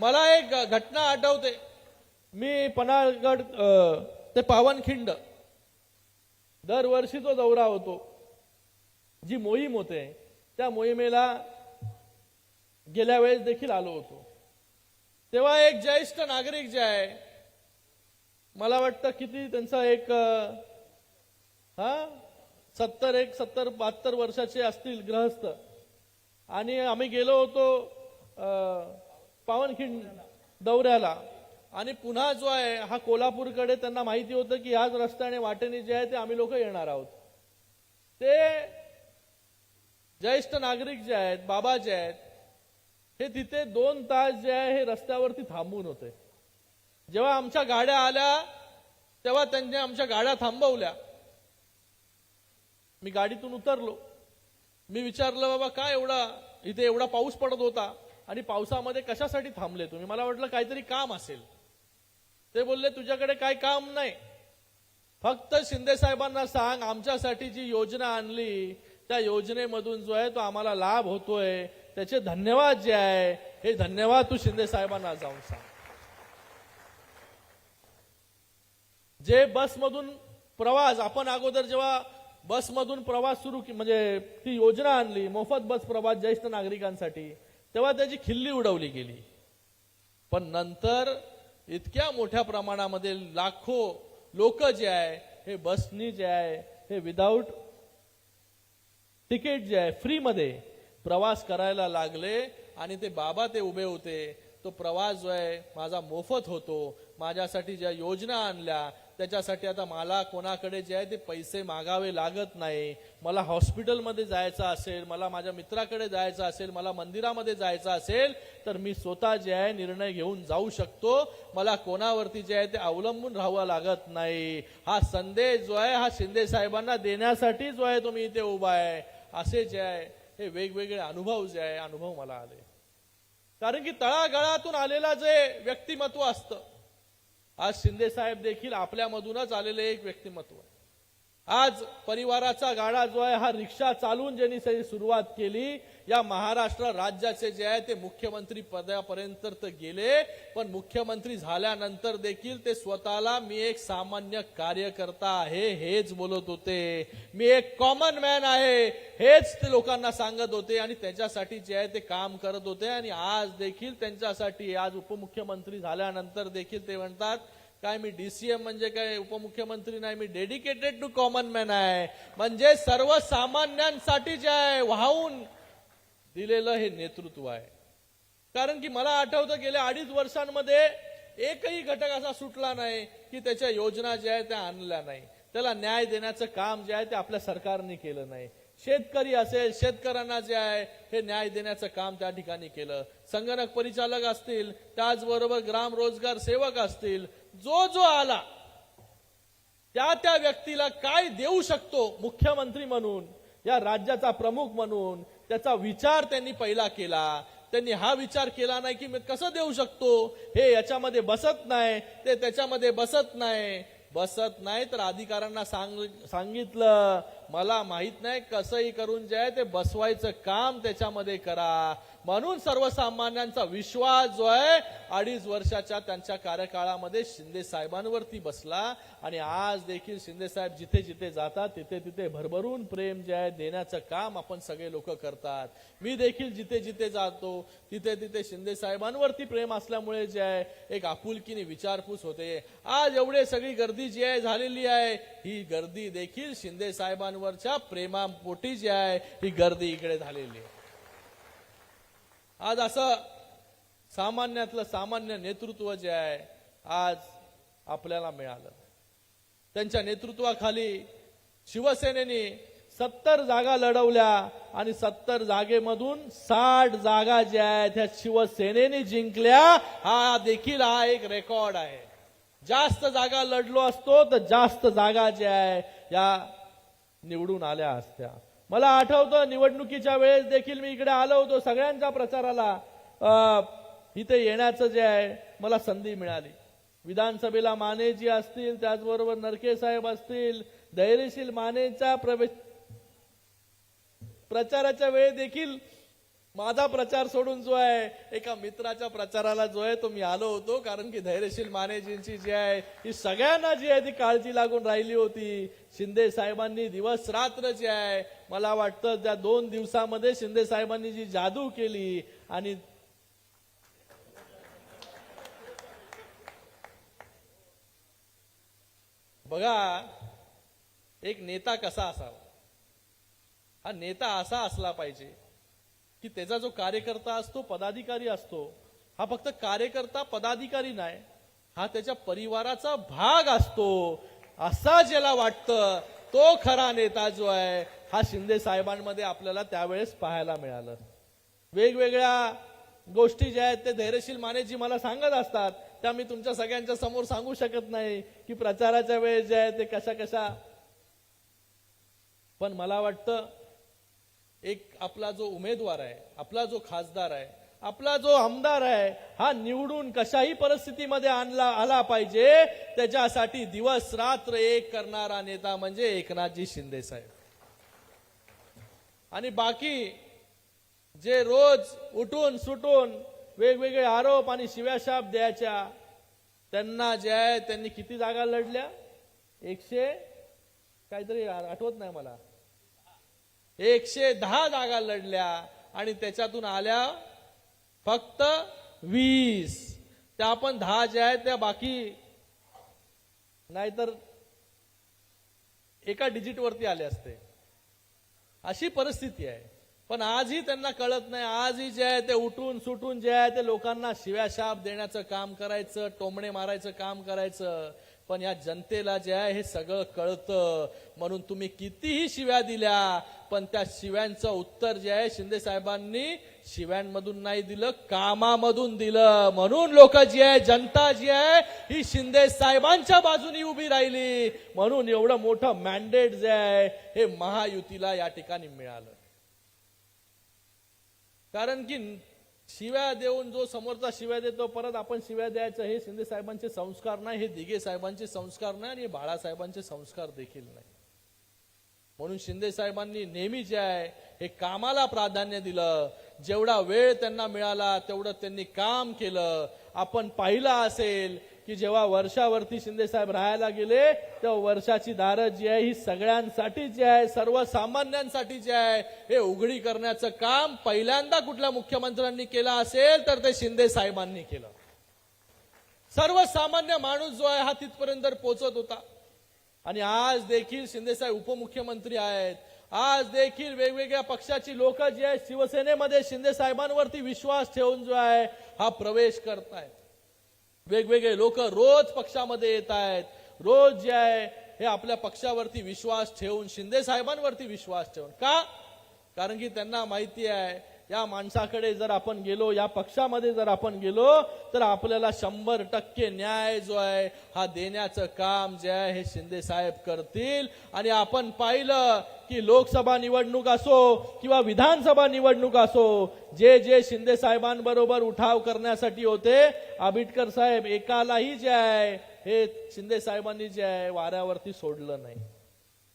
मला एक घटना आठवते. मी पन्हाळगड ते पावनखिंड दरवर्षी तो दौरा होतो. जी मोहीम होते त्या मोहिमेला गेल्या वेळेस देखील आलो होतो. तेव्हा एक ज्येष्ठ नागरिक जे आहे मला वाटतं किती त्यांचा एक हा सत्तर एक सत्तर बहात्तर वर्षाचे असतील ग्रहस्थ आणि आम्ही गेलो होतो पावनखिंड दौऱ्याला. आणि पुन्हा जो आहे हा कोल्हापूरकडे त्यांना माहिती होतं की ह्याच रस्त्याने वाटेने जे आहे ते आम्ही लोक येणार आहोत. ते ज्येष्ठ नागरिक जे आहेत बाबा जे आहेत हे तिथे दोन तास जे आहे हे रस्त्यावरती थांबून होते. जेव्हा आमच्या गाड्या आल्या तेव्हा त्यांनी आमच्या गाड्या थांबवल्या. मी गाडीतून उतरलो. मी विचारलं बाबा काय एवढा इथे एवढा पाऊस पडत होता? आणि पावसामध्ये कशासाठी थांबले तुम्ही? मला वाटलं काहीतरी काम असेल. ते बोलले तुझ्याकडे काय काम नाही. फक्त शिंदे साहेबांना सांग आमच्यासाठी जी योजना आणली त्या योजनेमधून जो आहे तो आम्हाला लाभ होतोय. त्याचे धन्यवाद जे आहे हे धन्यवाद तू शिंदे साहेबांना जाऊन सांग. जे बसमधून प्रवास आपण अगोदर जेव्हा बसमधून प्रवास सुरू म्हणजे ती योजना आणली मोफत बस प्रवास ज्येष्ठ नागरिकांसाठी तेव्हा त्याची खिल्ली उडवली गेली. पण नंतर इतक्या मोठ्या प्रमाणामध्ये लाखो लोक जे आहे हे बसनी जे आहे हे विदाऊट तिकीट जे आहे फ्रीमध्ये प्रवास करायला लागले आणि ते बाबा ते उभे होते. तो प्रवास जो आहे माझा मोफत होतो. माझ्यासाठी ज्या योजना आणल्या त्याच्यासाठी आता मला कोणाकडे जे आहे ते पैसे मागावे लागत नाही. मला हॉस्पिटलमध्ये जायचं असेल मला माझ्या मित्राकडे जायचं असेल मला मंदिरामध्ये जायचं असेल तर मी स्वतः जे आहे निर्णय घेऊन जाऊ शकतो. मला कोणावरती जे आहे ते अवलंबून राहावं लागत नाही. हा संदेश जो आहे हा शिंदे साहेबांना देण्यासाठी जो आहे तो मी इथे उभा आहे. असे जे आहे हे वेगवेगळे अनुभव जे आहे अनुभव मला आले. कारण की तळागाळातून आलेला जे व्यक्तिमत्व असतं आज शिंदे साहेब देखील आपल्यामधूनच आलेले एक व्यक्तिमत्व आहे. आज परिवाराचा गाडा जो आहे हा रिक्षा चालून ज्यांनी सगळी सुरुवात केली या महाराष्ट्र राज्याचे जे आहे ते मुख्यमंत्री पदापर्यंत तर गेले पण मुख्यमंत्री झाल्यानंतर देखील ते स्वतःला मी एक सामान्य कार्यकर्ता आहे हेच बोलत होते. मी एक कॉमन मॅन आहे हेच ते लोकांना सांगत होते आणि त्याच्यासाठी जे आहे ते काम करत होते आणि आज देखील त्यांच्यासाठी आज उपमुख्यमंत्री झाल्यानंतर देखील ते म्हणतात काय मी डीसीएम म्हणजे काय? उपमुख्यमंत्री नाही मी डेडिकेटेड टू कॉमन मॅन आहे. म्हणजे सर्वसामान्यांसाठी जे आहे वाहून दिलेलं हे नेतृत्व आहे. कारण की मला आठवतं गेल्या अडीच वर्षांमध्ये एकही घटक असा सुटला नाही की त्याच्या योजना ज्या आहेत त्या आणल्या नाही. त्याला न्याय देण्याचं काम जे आहे ते आपल्या सरकारने केलं नाही. शेतकरी असेल शेतकऱ्यांना जे आहे हे न्याय देण्याचं काम त्या ठिकाणी केलं. संगणक परिचालक असतील त्याचबरोबर ग्राम रोजगार सेवक असतील जो जो आला त्या त्या व्यक्तीला काय देऊ शकतो मुख्यमंत्री म्हणून या राज्याचा प्रमुख म्हणून त्याचा विचार त्यांनी पहिला केला. त्यांनी हा विचार केला नाही की मी कसं देऊ शकतो? हे याच्यामध्ये बसत नाही ते त्याच्यामध्ये बसत नाही. बसत नाही तर अधिकाऱ्यांना सांग सांगितलं. मला माहीत नाही कसंही करून जे आहे ते बसवायचं काम त्याच्यामध्ये करा. म्हणून सर्वसामान्यांचा विश्वास जो आहे अडीच वर्षाच्या त्यांच्या कार्यकाळामध्ये शिंदे साहेबांवरती बसला आणि आज देखील शिंदे साहेब जिथे जिथे जातात तिथे तिथे भरभरून प्रेम जे आहे देण्याचं काम आपण सगळे लोक करतात. मी देखील जिथे जिथे जातो तिथे तिथे शिंदे साहेबांवरती प्रेम असल्यामुळे जे आहे एक आपुलकीने विचारपूस होते. आज एवढे सगळी गर्दी जी आहे झालेली आहे ही गर्दी देखील शिंदे साहेबांवरच्या प्रेमापोटी जी आहे ही गर्दी इकडे झालेली आहे. आज असं सामान्यातलं सामान्य नेतृत्व जे आहे आज आपल्याला मिळालं. त्यांच्या नेतृत्वाखाली शिवसेनेने सत्तर जागा लढवल्या आणि सत्तर जागेमधून साठ जागा ज्या आहेत त्या शिवसेनेने जिंकल्या. हा देखील हा एक रेकॉर्ड आहे. जास्त जागा लढलो असतो तर जास्त जागा ज्या आहे या निवडून आल्या असत्या. मला आठवतं निवडणुकीच्या वेळेस देखील मी इकडे आलो होतो सगळ्यांच्या प्रचाराला. इथे येण्याचं जे आहे मला संधी मिळाली. विधानसभेला मानेजी असतील त्याचबरोबर नरके साहेब असतील धैर्यशील मानेच्या प्रवेश प्रचाराच्या वेळी देखील माझा प्रचार सोडून जो आहे एका मित्राच्या प्रचाराला जो आहे तो मी आलो होतो कारण की धैर्यशील मानेजींची जी आहे ही सगळ्यांना जी आहे ती काळजी लागून राहिली होती. शिंदे साहेबांनी दिवस रात्र जी आहे मला वाटतं त्या दोन दिवसामध्ये शिंदे साहेबांनी जी जादू केली आणि बघा एक नेता कसा असावा? हा नेता असा असला पाहिजे की त्याचा जो कार्यकर्ता असतो पदाधिकारी असतो हा फक्त कार्यकर्ता पदाधिकारी नाही हा त्याच्या परिवाराचा भाग असतो. असा ज्याला वाटतं तो खरा नेता जो आहे हा शिंदे साहेबांमध्ये आपल्याला त्यावेळेस पाहायला मिळालं. वेगवेगळ्या गोष्टी ज्या आहेत ते धैर्यशील मानेजी मला सांगत असतात. त्या मी तुमच्या सगळ्यांच्या समोर सांगू शकत नाही की प्रचाराच्या वेळेस जे आहे ते कशा कशा पण मला वाटतं एक आपला जो उमेदवार आहे आपला जो खासदार आहे आपला जो आमदार आहे हा निवडून कशाही परिस्थितीमध्ये आणला आला पाहिजे. त्याच्यासाठी दिवस रात्र एक करणारा नेता म्हणजे एकनाथजी शिंदे साहेब. आणि बाकी जे रोज उठून सुटून वेगवेगळे आरोप आणि शिव्याशाप द्यायच्या त्यांना जे आहे त्यांनी किती जागा लढल्या? एकशे काहीतरी आठवत नाही मला. एकशे दहा जागा लढल्या आणि त्याच्यातून आल्या फक्त वीस. त्या आपण दहा ज्या आहेत त्या बाकी नाहीतर एका डिजिट वरती आले असते. अशी परिस्थिती आहे. पण आजही त्यांना कळत नाही. आजही जे आहे ते उठून सुटून जे आहे ते लोकांना शिव्याशाप देण्याचं काम करायचं टोमणे मारायचं काम करायचं. पण या जनतेला जे आहे हे सगळं कळतं. म्हणून तुम्ही कितीही शिव्या दिल्या पण त्या शिव्यांचं उत्तर जे आहे शिंदे साहेबांनी शिव्यांमधून नाही दिलं कामामधून दिलं. म्हणून लोक जी आहे जनता जी आहे ही शिंदे साहेबांच्या बाजूनी उभी राहिली. म्हणून एवढं मोठं मॅन्डेट जे आहे हे महायुतीला या ठिकाणी मिळालं. कारण की शिव्या देऊन जो समोरचा शिव्या देतो परत आपण शिव्या द्यायचं हे शिंदे साहेबांचे संस्कार नाही हे दिघे साहेबांचे संस्कार नाही आणि बाळासाहेबांचे संस्कार देखील नाही. म्हणून शिंदे साहेबांनी नेहमी जे आहे हे कामाला प्राधान्य दिलं. जेवढा वेळ त्यांना मिळाला तेवढं त्यांनी काम केलं. आपण पाहिलं असेल की जेव्हा वर्षावरती शिंदे साहेब राहायला गेले तेव्हा वर्षाची दारं जी आहे ही सगळ्यांसाठी जी आहे सर्वसामान्यांसाठी जी आहे हे उघडी करण्याचं काम पहिल्यांदा कुठल्या मुख्यमंत्र्यांनी केलं असेल तर ते शिंदे साहेबांनी केलं. सर्वसामान्य माणूस जो आहे हा तिथपर्यंत पोहोचत होता. आणि आज देखील शिंदेसाहेब उपमुख्यमंत्री आहेत. आज देखील वेगवेगळ्या पक्षाची लोक जी आहेत शिवसेनेमध्ये शिंदे साहेबांवरती विश्वास ठेवून जो आहे हा प्रवेश करतायत. वेगवेगळे लोक रोज पक्षामध्ये येत आहेत. रोज जे आहे हे आपल्या पक्षावरती विश्वास ठेवून शिंदे साहेबांवरती विश्वास ठेवून. का? कारण की त्यांना माहिती आहे या माणसाकडे जर आपण गेलो या पक्षामध्ये जर आपण गेलो तर आपल्याला शंभर टक्के न्याय जो आहे हा देण्याचं काम जे आहे हे शिंदे साहेब करतील. आणि आपण पाहिलं की लोकसभा निवडणूक असो किंवा विधानसभा निवडणूक असो जे जे शिंदे साहेबांबरोबर उठाव करण्यासाठी होते आबिटकर साहेब एकालाही जे आहे हे शिंदे साहेबांनी जे आहे वाऱ्यावरती सोडलं नाही.